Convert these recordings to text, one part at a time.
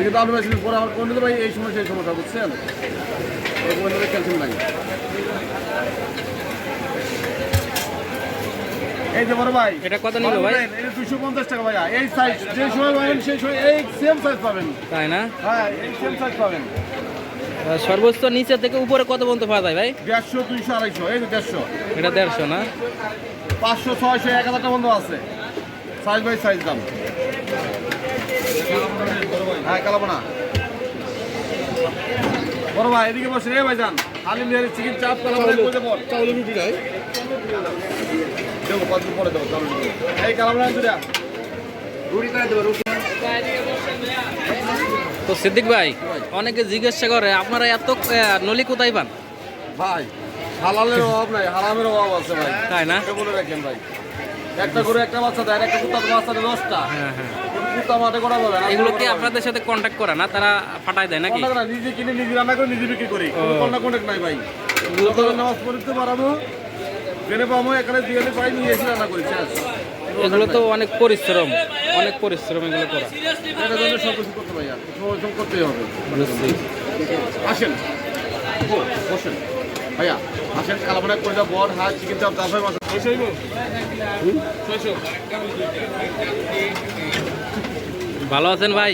এদিকে তো আলু পরে আমার কোন ভাই এই সময় সেই সমস্যা বুঝছেন? এই ক্যালসিয়াম নাই এই যে বড় ভাই এটা কত নিল ভাই? এটা দুশো পঞ্চাশ টাকা ভাইয়া। এই সাইজ যে সময় পাবেন সেই সময় এই সেম সাইজ পাবেন। তাই না? হ্যাঁ এই সেম সাইজ পাবেন। সর্বোচ্চ নিচে থেকে উপরে কত পর্যন্ত পাওয়া যায় ভাই? দেড়শো দুইশো আড়াইশো এই দেড়শো। এটা দেড়শো না? পাঁচশো ছয়শো এক হাজারটা বন্ধ আছে। সাইজ বাই সাইজ দাম। হ্যাঁ কালাবো না। বড় ভাই এদিকে বসে রে ভাই যান হালিম বিহারি চিকেন চাপ কালাবো চাউলের রুটি নাই। দেবো কত পরে দেবো চাউলের রুটি? এই কালাবো না দুটা রুটি করে দেবো রুটি। তো সিদ্দিক ভাই অনেকে জিজ্ঞাসা করে আপনারা এত নলি কোথায় পান? ভাই হালালের অভাব নাই হারামের অভাব আছে ভাই। তাই না? বলে রাখেন ভাই। একটা করে একটা বাচ্চা দেয় একটা কুত্তা বাচ্চা দেয় দশটা। হ্যাঁ হ্যাঁ। কুত্তা মাঠে করা যাবে না এগুলো কি আপনাদের সাথে কন্ট্যাক্ট করা না? তারা ফাটায় দেয় নাকি? নিজে কিনে নিজে রান্না করে নিজে বিক্রি করি। ও। কন্টাক্ট কন্টাক্ট নাই ভাই। নামাজ পড়তে পারাবো ট্রেনে পাবো এখানে দিয়ে পাই নিয়ে এসে রান্না করি এগুলো তো অনেক পরিশ্রম অনেক পরিশ্রম এগুলো করা। এটার জন্য সব কিছু করতে করতেই হবে। আসেন। বসেন। ভাইয়া আসেন কালামানা করে দাও বড় চিকেন চাপ ভালো আছেন ভাই?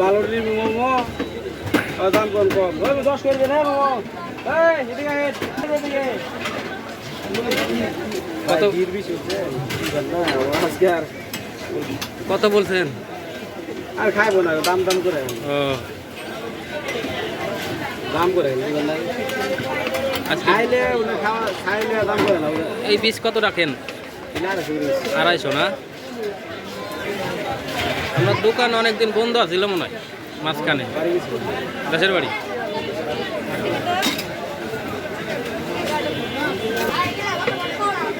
ভালো মোমো। দাম কম দশ করবে না মোমো। কত বলছেন? আর খাইবো না দাম দাম করে। ও দাম করে বুঝলেন না আজকে খাইলে ওটা খাওয়া খাইলে দাম করে এই বীজ কত রাখেন? আড়াইশো না? আপনার দোকান অনেকদিন বন্ধ আছিল মনে হয় মাঝখানে। দেশের বাড়ি?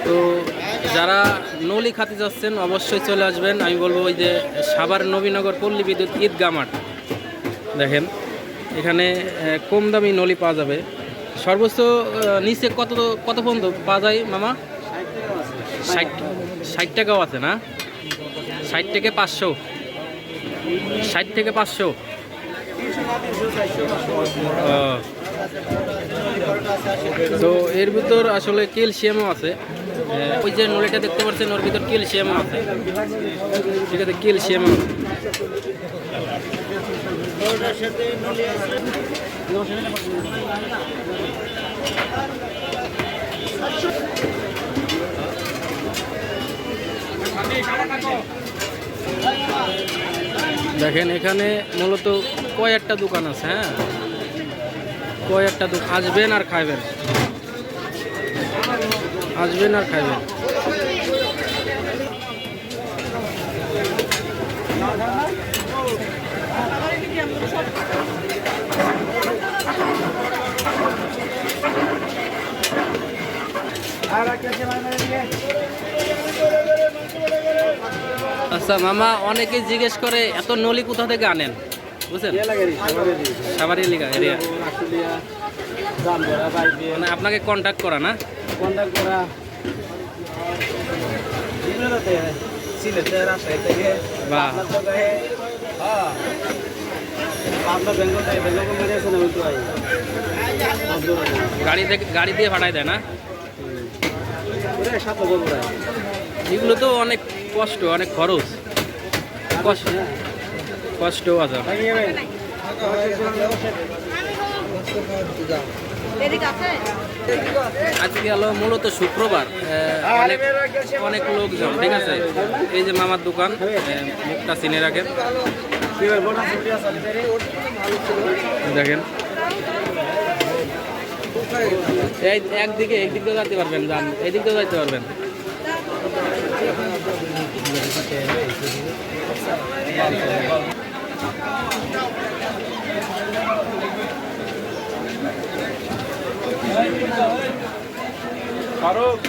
তো যারা নলি খাতে যাচ্ছেন অবশ্যই চলে আসবেন। আমি বলব ওই যে সাভার নবীনগর পল্লী বিদ্যুৎ ঈদগা মাঠ। দেখেন। এখানে কম দামি নলি পাওয়া যাবে। সর্বোচ্চ নিচে কত কত পর্যন্ত পাওয়া যায় মামা? ষাট টাকাও আছে না? ষাট থেকে পাঁচশো। ষাট থেকে পাঁচশো। তো এর ভিতর আসলে ক্যালসিয়ামও আছে। ওই যে নলিটা দেখতে পাচ্ছেন, ওর ভিতর ক্যালসিয়ামও আছে। ঠিক আছে, ক্যালসিয়ামও আছে। দেখেন, এখানে মূলত কয়েকটা দোকান আছে হ্যাঁ? কয়েকটা দোকান। আসবেন আর খাইবেন। আসবেন আর খাইবেন আর কে কে মানে এদিকে আচ্ছা মামা অনেকে জিজ্ঞেস করে, এত নলি কোথা থেকে আনেন? বুঝছেন? লাগে সবারে এলাকা, এরিয়া। মানে আপনাকে কন্ট্যাক্ট করা না? গাড়ি দিয়ে পাঠায় দেয় না ওরে সাত বছর পরে এগুলো তো অনেক কষ্ট অনেক খরচ। কষ্ট কষ্টও আছে আজকে হলো মূলত শুক্রবার অনেক অনেক লোকজন ঠিক আছে? এই যে মামার দোকান মুখটা চিনে রাখেন দেখেন এই একদিকে একদিক দিয়ে যেতে পারবেন যান এদিক দিয়ে যেতে পারবেন। ফারুক